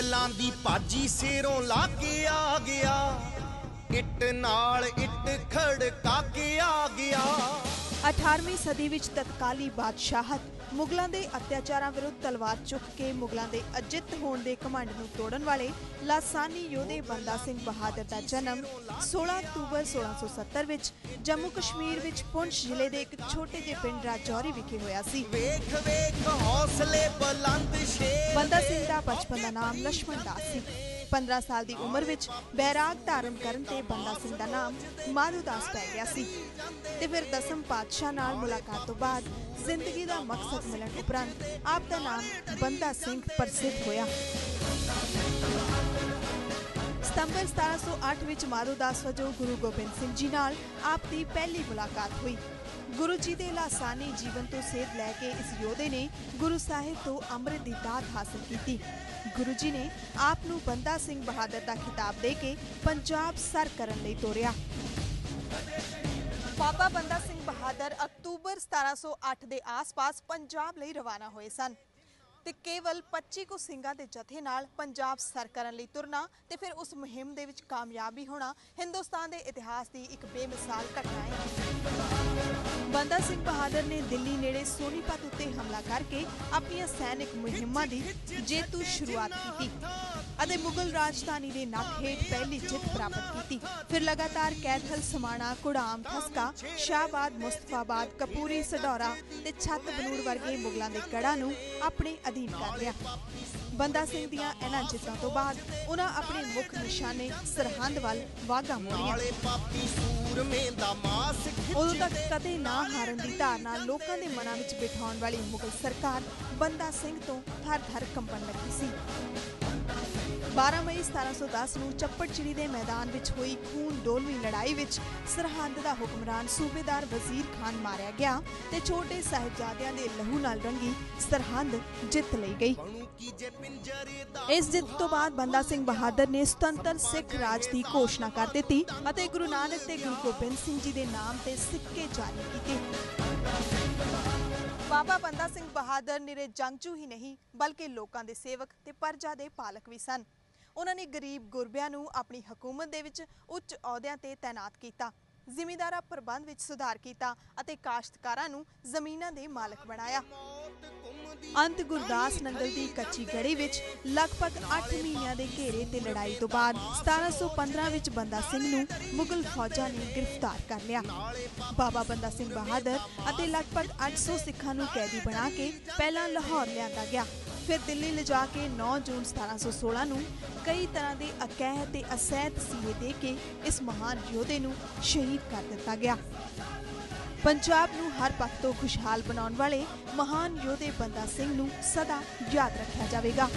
ਮੁਗਲਾਂ ਦੀ ਭਾਜੀ ਸਿਰੋਂ ਲਾ ਕੇ ਆ ਗਿਆ। ਇੱਟ ਨਾਲ ਇੱਟ ਖੜਕਾ 18ਵੀਂ ਸਦੀ ਵਿੱਚ ਤਤਕਾਲੀ ਬਾਦਸ਼ਾਹਤ ਮੁਗਲਾਂ ਦੇ ਅਤਿਆਚਾਰਾਂ ਵਿਰੁੱਧ ਤਲਵਾਰ ਚੁੱਕ ਕੇ ਮੁਗਲਾਂ ਦੇ ਅਜਿੱਤ ਹੋਣ ਦੇ ਕਮੰਡ ਨੂੰ ਤੋੜਨ ਵਾਲੇ ਲਾਸਾਨੀ ਯੋਧੇ ਬੰਦਾ ਸਿੰਘ ਬਹਾਦਰ ਦਾ ਜਨਮ 16 ਅਕਤੂਬਰ 1670 ਵਿੱਚ ਜੰਮੂ ਕਸ਼ਮੀਰ ਵਿੱਚ ਪੁੰਛ ਜ਼ਿਲ੍ਹੇ ਦੇ ਇੱਕ ਛੋਟੇ ਜਿਹੇ ਪਿੰਡ ਰਾਜੌਰੀ ਵਿਖੇ ਹੋਇਆ ਸੀ। ਬੰਦਾ ਸਿੰਘ ਦਾ ਬਚਪਨ ਦਾ ਨਾਮ ਲక్ష్మణ ਦਾਸ ਸੀ। 15 ਸਾਲ ਦੀ ਉਮਰ ਵਿੱਚ ਬੈਰਾਗ ਧਾਰਨ ਕਰਨ ਤੇ ਬੰਦਾ ਸਿੰਘ ਦਾ ਨਾਮ ਮਾਧੂ ਦਾਸ ਪੈ ਗਿਆ ਸੀ। ਤੇ ਫਿਰ ਦਸਮ ਪਾਤਸ਼ਾਹ ਨਾਲ ਮੁਲਾਕਾਤ ਤੋਂ ਬਾਅਦ ਜ਼ਿੰਦਗੀ ਦਾ ਮਕਸਦ ਮਿਲਣ ਉਪਰੰਤ ਆਪ ਦਾ ਨਾਮ ਬੰਦਾ ਸਿੰਘ ਪ੍ਰਸਿੱਧ ਹੋਇਆ। ਸਤੰਬਰ 1708 ਵਿੱਚ ਮਾਧੂ ਦਾਸ ਵਜੋਂ ਗੁਰੂ ਗੋਬਿੰਦ ਸਿੰਘ ਜੀ ਨਾਲ ਆਪ ਦੀ ਪਹਿਲੀ ਮੁਲਾਕਾਤ ਹੋਈ। ਗੁਰੂ ਜੀ ਦੇ ਲਾਸਾਨੀ ਜੀਵਨ ਤੋਂ ਸੇਧ ਲੈ ਕੇ ਇਸ ਯੋਧੇ ਨੇ ਗੁਰੂ ਸਾਹਿਬ ਤੋਂ ਅੰਮ੍ਰਿਤ ਦੀ ਦਾਤ ਹਾਸਲ ਕੀਤੀ। ਗੁਰੂ ਜੀ ਨੇ ਆਪ ਨੂੰ ਬੰਦਾ ਸਿੰਘ ਬਹਾਦਰ ਦਾ ਖਿਤਾਬ ਦੇ ਕੇ ਪੰਜਾਬ ਸਰ ਕਰਨ ਲਈ ਤੋਰਿਆ। ਬਾਬਾ ਬੰਦਾ ਸਿੰਘ ਬਹਾਦਰ ਅਕਤੂਬਰ 1708 ਦੇ ਆਸ-ਪਾਸ ਪੰਜਾਬ ਲਈ ਰਵਾਨਾ ਹੋਏ ਸਨ। ਤੇ ਕੇਵਲ 25 ਕੁ ਸਿੰਘਾਂ ਦੇ ਜਥੇ ਨਾਲ ਪੰਜਾਬ ਸਰ ਕਰਨ ਲਈ ਤੁਰਨਾ ਤੇ ਫਿਰ ਉਸ ਮੁਹਿੰਮ ਦੇ ਵਿੱਚ ਕਾਮਯਾਬੀ ਹੋਣਾ ਹਿੰਦੁਸਤਾਨ ਦੇ ਇਤਿਹਾਸ ਦੀ ਇੱਕ ਬੇਮਿਸਾਲ ਘਟਨਾ ਹੈ। ਬੰਦਾ ਸਿੰਘ ਬਹਾਦਰ ਨੇ ਦਿੱਲੀ ਨੇੜੇ ਸੋਨੀਪਤ ਉੱਤੇ ਹਮਲਾ ਕਰਕੇ ਆਪਣੀਆਂ ਸੈਨਿਕ ਮੁਹਿੰਮਾਂ ਦੀ ਜੇਤੂ ਸ਼ੁਰੂਆਤ ਕੀਤੀ ਅਤੇ ਮੁਗਲ ਰਾਜਧਾਨੀ ਦੇ ਨੱਕ ਹੇਠ ਪਹਿਲੀ ਜਿੱਤ ਪ੍ਰਾਪਤ ਕੀਤੀ। ਫਿਰ ਲਗਾਤਾਰ ਕੈਥਲ ਸਮਾਣਾ ਕੁੜਾਮ ਠਸਕਾ ਸ਼ਾਹਬਾਦ, ਮੁਸਤਫਾਬਾਦ, ਕਪੂਰੀ, ਸਡੌਰਾ ਤੇ ਛੱਤ ਬਨੂੜ ਵਰਗੇ ਮੁਗਲਾਂ ਦੇ ਗੜਾਂ ਨੂੰ ਆਪਣੇ ਅਧੀਨ ਕਰ ਲਿਆ। ਬੰਦਾ ਸਿੰਘ ਦੀਆਂ ਇਹਨਾਂ ਜਿੱਤਾਂ ਤੋਂ ਬਾਅਦ ਉਹਨਾਂ ਆਪਣੇ ਮੁੱਖ ਨਿਸ਼ਾਨੇ ਸਰਹੰਦ ਵੱਲ ਵਾਗਾ ਮੋੜੀਆਂ। ਨਾਲੇ ਪਾਪੀ ਸੂਰਮੇ ਦਾ ਮਾਸ ਉਦੋਂ ਤੱਕ ਕਦੇ ਨਾ ਹਾਰਨ ਦੀ ਧਾਰਨਾ ਲੋਕਾਂ ਦੇ ਮਨਾਂ ਵਿੱਚ ਬਿਠਾਉਣ ਵਾਲੀ ਮੁਗਲ ਸਰਕਾਰ ਬੰਦਾ ਸਿੰਘ ਤੋਂ ਥਰ-ਥਰ ਕੰਬਣ ਲੱਗੀ ਸੀ। 12 ਮਈ 1710 ਨੂੰ ਚੱਪੜਚਿੜੀ ਦੇ ਮੈਦਾਨ ਵਿੱਚ ਹੋਈ ਖੂਨ ਡੋਲਵੀ ਲੜਾਈ ਵਿੱਚ ਸਰਹੰਦ ਦਾ ਹੁਕਮਰਾਨ ਸੂਬੇਦਾਰ ਵਜ਼ੀਰ ਖਾਨ ਮਾਰਿਆ ਗਿਆ ਤੇ ਛੋਟੇ ਸਾਹਿਬਜ਼ਾਦਿਆਂ ਦੇ ਲਹੂ ਨਾਲ ਰੰਗੀ ਸਰਹੰਦ ਜਿੱਤ ਲਈ ਗਈ। ਇਸ ਜਿੱਤ ਤੋਂ ਬਾਅਦ ਬੰਦਾ ਸਿੰਘ ਬਹਾਦਰ ਨੇ ਸੁਤੰਤਰ ਸਿੱਖ ਰਾਜ ਦੀ ਘੋਸ਼ਣਾ ਕਰ ਦਿੱਤੀ ਅਤੇ ਗੁਰੂ ਨਾਨਕ ਤੇ ਗੁਰੂ ਗੋਬਿੰਦ ਸਿੰਘ ਜੀ ਦੇ ਨਾਮ ਤੇ ਸਿੱਕੇ ਜਾਰੀ ਕੀਤੇ। ਬਾਬਾ ਬੰਦਾ ਸਿੰਘ ਬਹਾਦਰ ਨਿਰੇ ਜੰਗਜੂ ਹੀ ਨਹੀਂ, ਬਲਕਿ ਲੋਕਾਂ ਦੇ ਸੇਵਕ ਤੇ ਪਰਜਾ ਦੇ ਪਾਲਕ ਵੀ ਸਨ। ਉਹਨਾਂ ਨੇ ਗਰੀਬ ਗੁਰਬਿਆਂ ਨੂੰ ਆਪਣੀ ਹਕੂਮਤ ਦੇ ਵਿੱਚ ਉੱਚ ਅਹੁਦਿਆਂ ਤੇ ਤਾਇਨਾਤ ਕੀਤਾ, ਜ਼ਿਮੀਂਦਾਰਾ ਪ੍ਰਬੰਧ ਵਿੱਚ ਸੁਧਾਰ ਕੀਤਾ ਅਤੇ ਕਾਸ਼ਤਕਾਰਾਂ ਨੂੰ ਜ਼ਮੀਨਾਂ ਦੇ ਮਾਲਕ ਬਣਾਇਆ। ਅੰਤ ਗੁਰਦਾਸ ਨੰਗਲ ਦੀ ਕੱਚੀ ਗੜੀ ਵਿੱਚ ਲਗਭਗ 8 ਮਹੀਨਿਆਂ ਦੇ ਘੇਰੇ ਤੇ ਲੜਾਈ ਤੋਂ ਬਾਅਦ 1715 ਵਿੱਚ ਬੰਦਾ ਸਿੰਘ ਨੂੰ ਮੁਗਲ ਫੌਜਾਂ ਨੇ ਗ੍ਰਿਫਤਾਰ ਕਰ ਲਿਆ। ਬਾਬਾ ਬੰਦਾ ਸਿੰਘ ਬਹਾਦਰ ਅਤੇ ਲਗਭਗ 800 ਸਿੱਖਾਂ ਨੂੰ ਕੈਦੀ ਬਣਾ ਕੇ ਪਹਿਲਾਂ ਲਾਹੌਰ ਲਿਆਂਦਾ ਗਿਆ। ਫਿਰ ਦਿੱਲੀ ਲਿਜਾ ਕੇ 9 ਜੂਨ 1716 ਨੂੰ ਕਈ ਤਰ੍ਹਾਂ ਦੇ ਅਕਹਿ ਤੇ ਅਸਹਿਤ ਤਸੀਹੇ ਦੇ ਕੇ ਇਸ ਮਹਾਨ ਯੋਧੇ ਨੂੰ ਸ਼ਹੀਦ ਕਰ ਦਿੱਤਾ ਗਿਆ। ਪੰਜਾਬ ਨੂੰ ਹਰ ਪੱਖ ਤੋਂ ਖੁਸ਼ਹਾਲ ਬਣਾਉਣ ਵਾਲੇ ਮਹਾਨ ਯੋਧੇ ਬੰਦਾ ਸਿੰਘ ਨੂੰ ਸਦਾ ਯਾਦ ਰੱਖਿਆ ਜਾਵੇਗਾ।